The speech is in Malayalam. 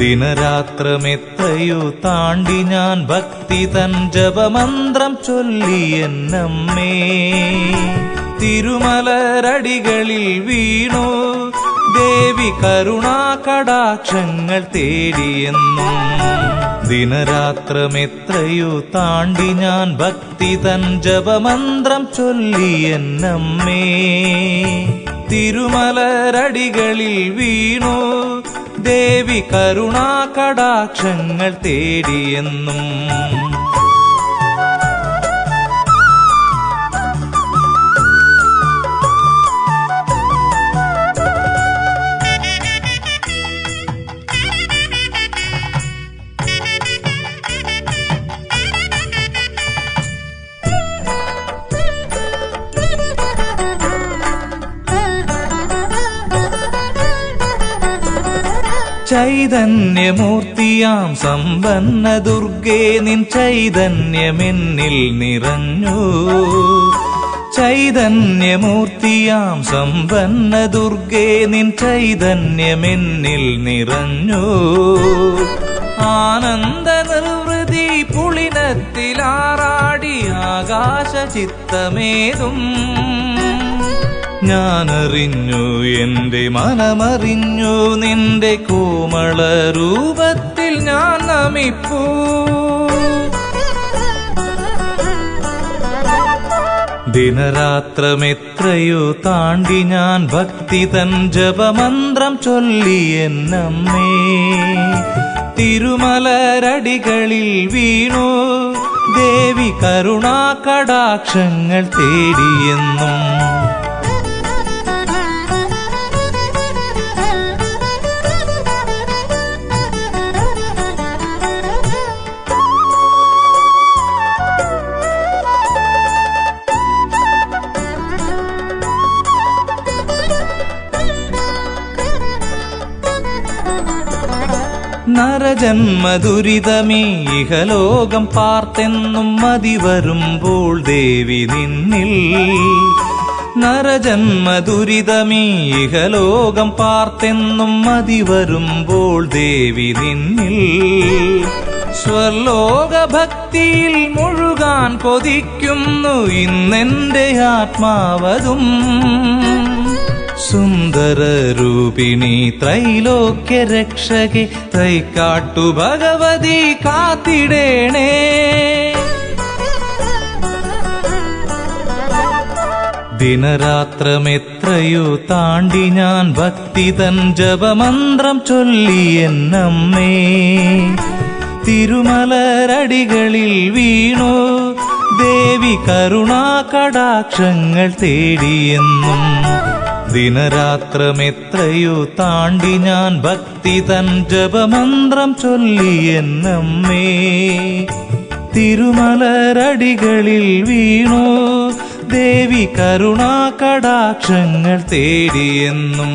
ദിനരാത്രമെത്രയോ താണ്ടി ഞാൻ ഭക്തി തൻ ജപമന്ത്രം ചൊല്ലിയെന്നമ്മേ തിരുമലരടികളിൽ വീണു ദേവി കരുണാ കടാക്ഷങ്ങൾ തേടിയെന്നും ദിനരാത്രമെത്രയോ താണ്ടി ഞാൻ ഭക്തി തൻ ജപമന്ത്രം ചൊല്ലിയെന്നമ്മേ തിരുമലരടികളിൽ വീണു ദേവി കരുണാ കടാക്ഷങ്ങൾ തേടിയെന്നും ചൈതന്യമൂർത്തിയാം സമ്പന്ന ദുർഗേ നിൻ ചൈതന്യമെന്നിൽ നിറഞ്ഞു. ചൈതന്യമൂർത്തിയാം സമ്പന്ന ദുർഗേ നിൻ ചൈതന്യമെന്നിൽ നിറഞ്ഞു. ആനന്ദ നിർവൃതി പുളിനത്തിലാറാടി ആകാശ ചിത്തമേതും ഞാനറിഞ്ഞു എന്റെ മനമറിഞ്ഞു നിന്റെ കോമള രൂപത്തിൽ ഞാൻ നമിപ്പൂ. ദിനരാത്രമെത്രയോ താണ്ടി ഞാൻ ഭക്തി തൻ ജപമന്ത്രം ചൊല്ലി എന്നമ്മേ. തിരുമലരടികളിൽ വീണു ദേവി കരുണാ കടാക്ഷങ്ങൾ തേടിയെന്നും നരജന്മദുരിതമേ ഇഹലോകം പാർത്തെന്നും മതി വരുമ്പോൾ ദേവി നിന്നിൽ. നരജന്മദുരിതമേ ഇഹലോകം പാർത്തെന്നും മതി വരുമ്പോൾ ദേവി നിന്നിൽ. സ്വർലോക ഭക്തിയിൽ മുഴുകാൻ കൊതിക്കുന്നു ഇന്നെന്റെ ആത്മാവതും. സുന്ദര രൂപിണി ത്രൈലോക്യ രക്ഷകെ തൈക്കാട്ടു ഭഗവതി കാത്തിടേണേ. ദിനരാത്രമെത്രയോ താണ്ടി ഞാൻ ഭക്തി തൻ ജപമന്ത്രം ചൊല്ലി എന്നമ്മേ. തിരുമലരടികളിൽ വീണു ദേവി കരുണാ കടാക്ഷങ്ങൾ തേടിയെന്നും ദിനരാത്രമെത്രയോ താണ്ടി ഞാൻ ഭക്തി തൻ ജപമന്ത്രം ചൊല്ലി എന്നമ്മേ. തിരുമലരടികളിൽ വീണു. ദേവി കരുണാ കടാക്ഷങ്ങൾ തേടിയെന്നും